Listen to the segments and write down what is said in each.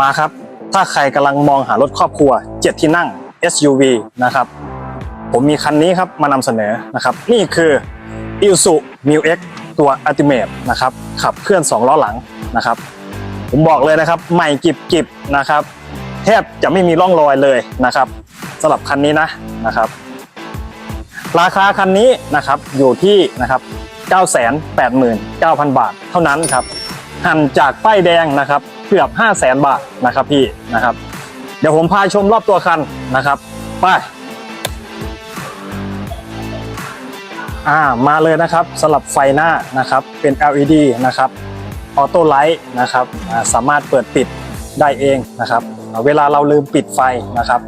มาครับ ถ้าใครกำลังมองหารถครอบครัว 7 ที่นั่ง SUV นะครับผมมีคันนี้ครับมานำเสนอนะครับนี่คือ i s u m i X ตัว Ultimate นะครับขับเคลื่อน 2 ล้อหลังนะครับ ผมบอกเลยนะครับ ใหม่กิบกิบนะครับ แทบจะไม่มีร่องรอยเลยนะครับสำหรับคันนี้นะนะครับ ราคาคันนี้นะครับอยู่ที่นะครับ 989,000 บาทเท่านั้นครับ หันจากป้ายแดงนะครับ เกือบ500,000 บาทนะครับพี่นะครับ เดี๋ยวผมพาชมรอบตัวคันนะครับไปอ่ามาเลยนะครับสำหรับไฟหน้านะครับเป็น LED นะครับออโต้ไลท์นะครับสามารถเปิดปิดได้เองนะครับ เวลาเราลืมปิดไฟนะครับ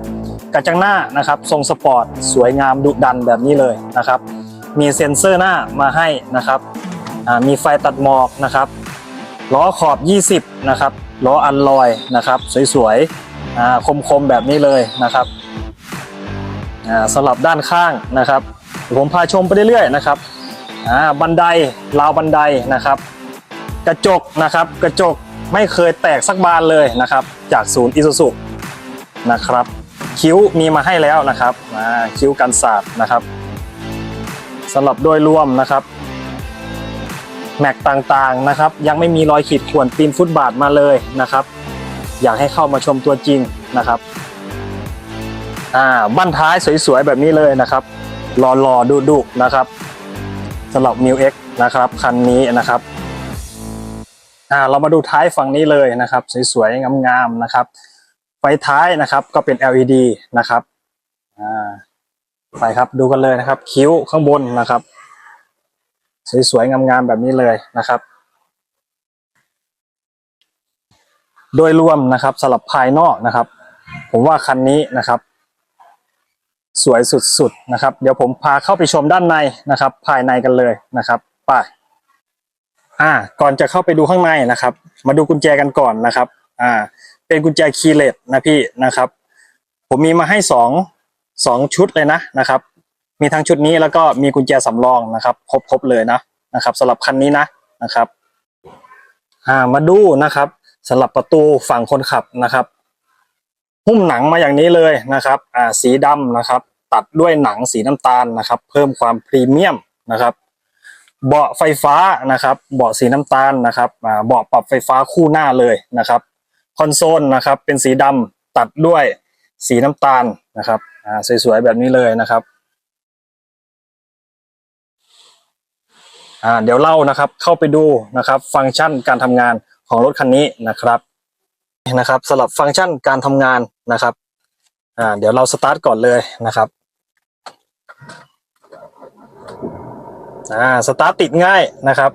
กระจังหน้านะครับทรงสปอร์ตสวยงามดุดันแบบนี้เลยนะครับ มีเซ็นเซอร์หน้ามาให้นะครับมีไฟตัดหมอกนะครับ ล้อขอบ 20 นะครับ ล้ออัลลอยนะครับ สวยๆอ่าคมๆแบบนี้เลยนะครับอ่าสำหรับด้านข้างนะครับ ผมพาชมไปเรื่อยๆนะครับอ่าบันไดราวบันไดนะครับ กระจกนะครับ กระจกไม่เคยแตกสักบานเลยนะครับ จากศูนย์อิซูซุนะครับ คิ้วมีมาให้แล้วนะครับอ่าคิ้วกันสาดนะครับสำหรับโดยรวมนะครับ แม็กต่างๆนะครับ ยังไม่มีรอยขีดข่วนปีนฟุตบาทมาเลยนะครับ อยากให้เข้ามาชมตัวจริงนะครับอ่าบั้นท้ายสวยๆแบบนี้เลยนะครับหล่อๆดุๆนะครับสำหรับ m ิ X นะครับคันนี้นะครับอ่าเรามาดูท้ายฝั่งนี้เลยนะครับ สวยๆงามๆนะครับ ไฟท้ายนะครับก็เป็น LED นะครับอ่าไปครับดูกันเลยนะครับ คิ้วข้างบนนะครับ สวยๆงามๆแบบนี้เลยนะครับ โดยรวมนะครับสำหรับภายนอกนะครับ ผมว่าคันนี้นะครับ สวยสุดๆนะครับ เดี๋ยวผมพาเข้าไปชมด้านในนะครับ ภายในกันเลยนะครับไปอ่า ก่อนจะเข้าไปดูข้างในนะครับ มาดูกุญแจกันก่อนนะครับ อ่า เป็นกุญแจคีย์เลสนะพี่นะครับ ผมมีมาให้สองสองชุดเลยนะนะครับ มีทั้งชุดนี้แล้วก็มีกุญแจสำรองนะครับครบครบเลยนะนะครับสำหรับคันนี้นะนะครับอ่ามาดูนะครับสำหรับประตูฝั่งคนขับนะครับ หุ้มหนังมาอย่างนี้เลยนะครับอ่าสีดำนะครับ ตัดด้วยหนังสีน้ำตาลนะครับ เพิ่มความพรีเมียมนะครับ เบาะไฟฟ้านะครับ เบาะสีน้ำตาลนะครับอ่าเบาะปรับไฟฟ้าคู่หน้าเลยนะครับคอนโซลนะครับเป็นสีดำตัดด้วยสีน้ำตาลนะครับอ่าสวยๆแบบนี้เลยนะครับ อ่าเดี๋ยวเล่านะครับเข้าไปดูนะครับฟังก์ชันการทำงานของรถคันนี้นะครับนะครับสำหรับฟังก์ชันการทำงานนะครับอ่าเดี๋ยวเราสตาร์ทก่อนเลยนะครับอ่าสตาร์ทติดง่ายนะครับ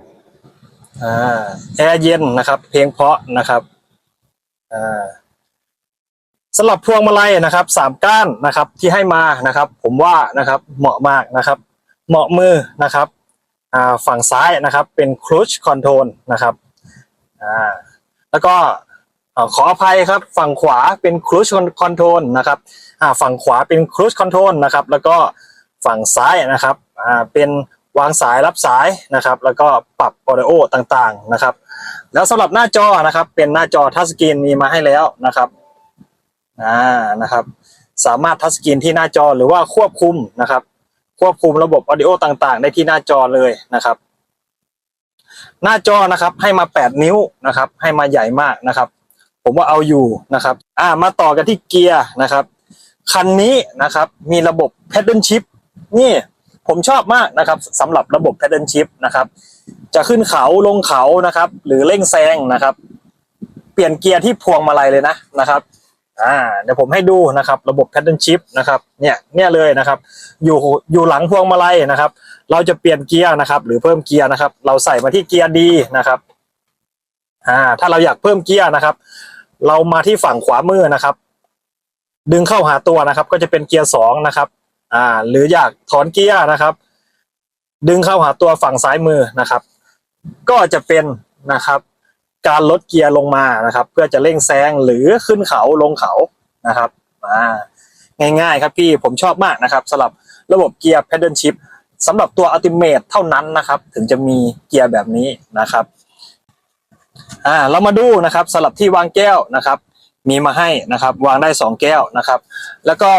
อ่าแอร์เย็นนะครับ เพลงเพาะนะครับอ่าสำหรับพวงมาลัยนะครับสามก้านนะครับที่ให้มานะครับ ผมว่านะครับเหมาะมากนะครับ เหมาะมือนะครับ ฝั่งซ้ายนะครับเป็น cruise control นะครับแล้วก็ขออภัยครับฝั่งขวาเป็น cruise control นะครับฝั่งขวาเป็น cruise control นะครับแล้วก็ฝั่งซ้ายนะครับเป็นวางสายรับสายนะครับ แล้วก็ปรับ audio ต่างๆนะครับ แล้วสำหรับหน้าจอนะครับ เป็นหน้าจอทัชสกรีนมีมาให้แล้วนะครับอ่านะครับ สามารถทัชสกรีนที่หน้าจอหรือว่าควบคุมนะครับ ควบคุมระบบออดิโอต่างๆ ได้ที่หน้าจอเลยนะครับ หน้าจอนะครับให้มา 8 นิ้วนะครับ ให้มาใหญ่มากนะครับ ผมว่าเอาอยู่นะครับ อ่ามาต่อกันที่เกียร์นะครับ คันนี้นะครับมีระบบ Paddle Shift นี่ผมชอบมากนะครับสำหรับระบบ Paddle Shift นะครับ จะขึ้นเขาลงเขานะครับ หรือเร่งแซงนะครับ เปลี่ยนเกียร์ที่พวงมาลัยเลยนะนะครับ อ่าเดี๋ยวผมให้ดูนะครับ ระบบ pattern shift นะครับเนี่ยเนี่ยเลยนะครับ อยู่อยู่หลังพวงมาลัยนะครับ เราจะเปลี่ยนเกียร์นะครับ หรือเพิ่มเกียร์นะครับ เราใส่มาที่เกียร์ดีนะครับอ่าถ้าเราอยากเพิ่มเกียร์นะครับ เรามาที่ฝั่งขวามือนะครับ ดึงเข้าหาตัวนะครับ ก็จะเป็นเกียร์สองนะครับอ่าหรืออยากถอนเกียร์นะครับ ดึงเข้าหาตัวฝั่งซ้ายมือนะครับ ก็จะเป็นนะครับ การลดเกียร์ลงมานะครับ เพื่อจะเร่งแซงหรือขึ้นเขาลงเขานะครับอ่าง่ายๆครับพี่ผมชอบมากนะครับสำหรับระบบเกียร์ Pedal Shift สำหรับตัว Ultimate เท่านั้นนะครับ ถึงจะมีเกียร์แบบนี้นะครับอ่าเรามาดูนะครับสำหรับที่วางแก้วนะครับ มีมาให้นะครับวางได้สองแก้วนะครับ แล้วก็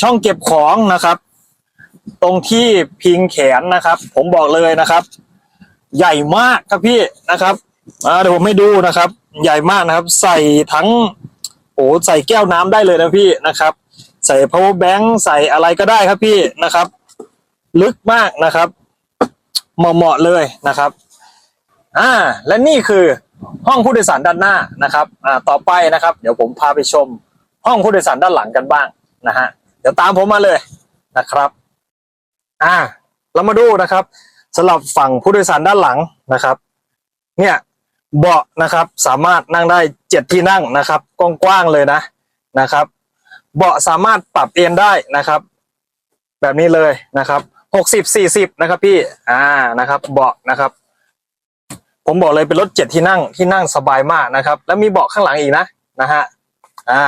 ช่องเก็บของนะครับ ตรงที่พิงแขนนะครับ ผมบอกเลยนะครับ ใหญ่มากครับพี่นะครับ อ่าเดี๋ยวผมให้ดูนะครับ ใหญ่มากนะครับ ใส่ทั้งโอ้ใส่แก้วน้ำได้เลยนะพี่นะครับ ใส่ power bank ใส่อะไรก็ได้ครับพี่นะครับ ลึกมากนะครับ เหมาะๆเลยนะครับ อ่า และนี่คือห้องผู้โดยสารด้านหน้านะครับ อ่า ต่อไปนะครับ เดี๋ยวผมพาไปชม ห้องผู้โดยสารด้านหลังกันบ้างนะฮะ เดี๋ยวตามผมมาเลยนะครับ อ่า เรามาดูนะครับสำหรับฝั่งผู้โดยสารด้านหลังนะครับ เนี่ย เบาะนะครับ สามารถนั่งได้เจ็ดที่นั่งนะครับกว้างๆเลยนะนะครับ เบาะสามารถปรับเอนได้นะครับ แบบนี้เลยนะครับหกสิบสี่สิบนะครับพี่อ่านะครับ เบาะนะครับ ผมบอกเลยเป็นรถเจ็ดที่นั่งที่นั่งสบายมากนะครับ แล้วมีเบาะข้างหลังอีกนะนะฮะอ่า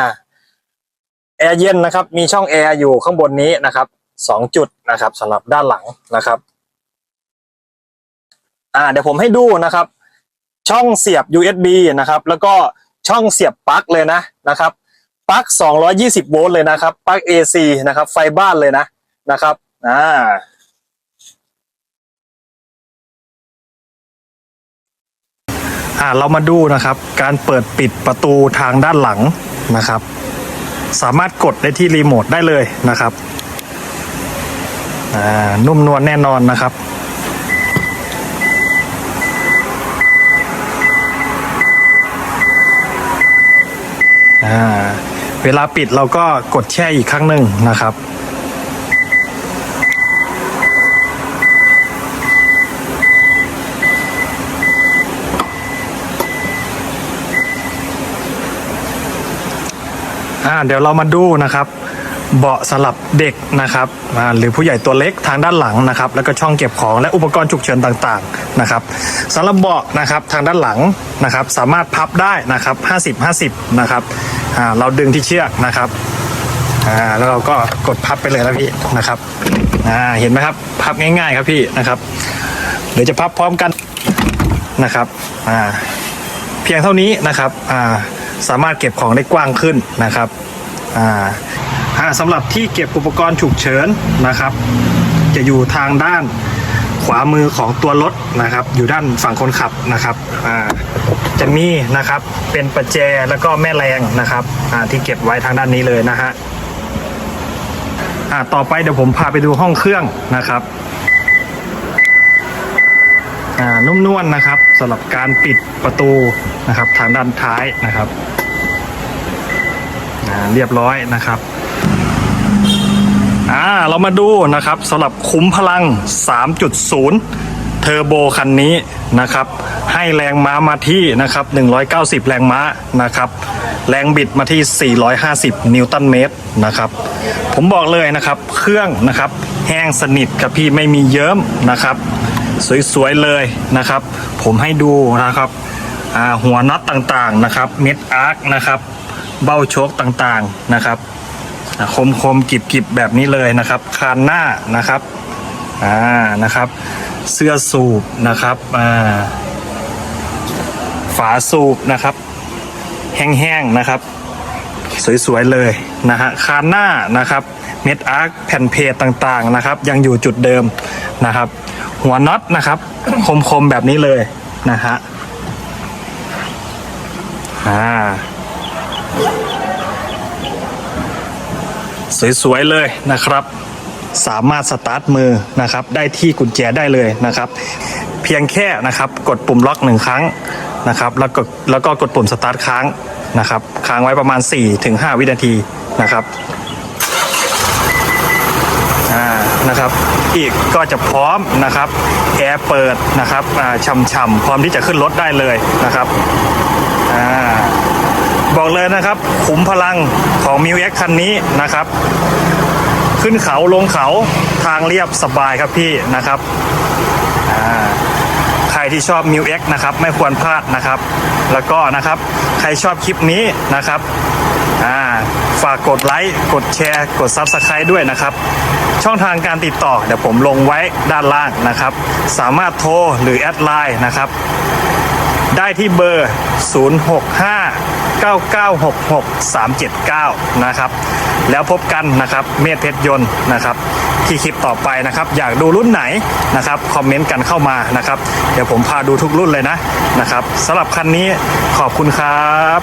แอร์เย็นนะครับ มีช่องแอร์อยู่ข้างบนนี้นะครับสองจุดนะครับสำหรับด้านหลังนะครับ อ่าเดี๋ยวผมให้ดูนะครับ ช่องเสียบ USB นะครับ แล้วก็ช่องเสียบปลั๊กเลยนะนะครับปลั๊ก 220 โวลต์เลยนะครับปลั๊ก AC นะครับ ไฟบ้านเลยนะนะครับอ่าอ่าเรามาดูนะครับ การเปิดปิดประตูทางด้านหลังนะครับ สามารถกดได้ที่รีโมทได้เลยนะครับอ่านุ่มนวลแน่นอนนะครับ อ่าเวลาปิดเราก็กดแช่อีกครั้งหนึ่งนะครับ อ่าเดี๋ยวเรามาดูนะครับ เบาะสำหรับเด็กนะครับหรือผู้ใหญ่ตัวเล็กทางด้านหลังนะครับ แล้วก็ช่องเก็บของและอุปกรณ์ฉุกเฉินต่างๆนะครับสำหรับเบาะนะครับทางด้านหลังนะครับ สามารถพับได้นะครับ 50 50 นะครับเราดึงที่เชือกนะครับแล้วเราก็กดพับไปเลยนะพี่นะครับเห็นไหมครับพับง่ายๆครับพี่นะครับหรือจะพับพร้อมกันนะครับเพียงเท่านี้นะครับสามารถเก็บของได้กว้างขึ้นนะครับ สำหรับที่เก็บอุปกรณ์ฉุกเฉินนะครับ จะอยู่ทางด้านขวามือของตัวรถนะครับ อยู่ด้านฝั่งคนขับนะครับจะมีนะครับเป็นประแจแล้วก็แม่แรงนะครับที่เก็บไว้ทางด้านนี้เลยนะฮะต่อไปเดี๋ยวผมพาไปดูห้องเครื่องนะครับนุ่มนวลนะครับสำหรับการปิดประตูนะครับทางด้านท้ายนะครับเรียบร้อยนะครับ อ่าเรามาดูนะครับสำหรับคุ้มพลัง 3.0 เทอร์โบคันนี้นะครับ ให้แรงม้ามาที่นะครับ 190 แรงม้านะครับ แรงบิดมาที่ 450 นิวตันเมตรนะครับ ผมบอกเลยนะครับ เครื่องนะครับ แห้งสนิทกับพี่ไม่มีเยิ้มนะครับ สวยๆเลยนะครับ ผมให้ดูนะครับหัวน็อตต่างๆนะครับ เม็ดอาร์คนะครับ เบ้าโชคต่างๆนะครับ อ่าคมๆกิบๆแบบนี้เลยนะครับ คานหน้านะครับอ่านะครับ เสื้อสูบนะครับอ่าฝาสูบนะครับ แห้งๆนะครับ สวยๆเลยนะฮะคานหน้านะครับเม็ดอาร์คแผ่นเพจต่างๆนะครับ ยังอยู่จุดเดิมนะครับ หัวน็อตนะครับ คมๆแบบนี้เลยนะฮะอ่า สวยๆเลยนะครับ สามารถสตาร์ทมือนะครับ ได้ที่กุญแจได้เลยนะครับ เพียงแค่นะครับกดปุ่มล็อกหนึ่งครั้งนะครับ แล้วก็แล้วก็กดปุ่มสตาร์ทค้างนะครับ ค้างไว้ประมาณ 4-5 วินาทีนะครับอ่านะครับอีกก็จะพร้อมนะครับแอร์เปิดนะครับอ่าช่ำๆพร้อมที่จะขึ้นรถได้เลยนะครับอ่า บอกเลยนะครับขุมพลังของมิวเอ็กคันนี้นะครับ ขึ้นเขาลงเขาทางเรียบสบายครับพี่นะครับใครที่ชอบ m ิ w X นะครับไม่ควรพลาดนะครับ แล้วก็นะครับใครชอบคลิปนี้นะครับฝากกดไลค์กดแชร์ กด Subscribe ด้วยนะครับ ช่องทางการติดต่อเดี๋ยวผมลงไว้ด้านล่างนะครับ สามารถโทรหรือแอดไลน์นะครับได้ที่เบอร์ 065 09966379 นะครับ แล้วพบกันนะครับเมธเพชรยนต์นะครับที่คลิปต่อไปนะครับ อยากดูรุ่นไหนนะครับคอมเมนต์กันเข้ามานะครับ เดี๋ยวผมพาดูทุกรุ่นเลยนะนะครับสำหรับคันนี้ขอบคุณครับ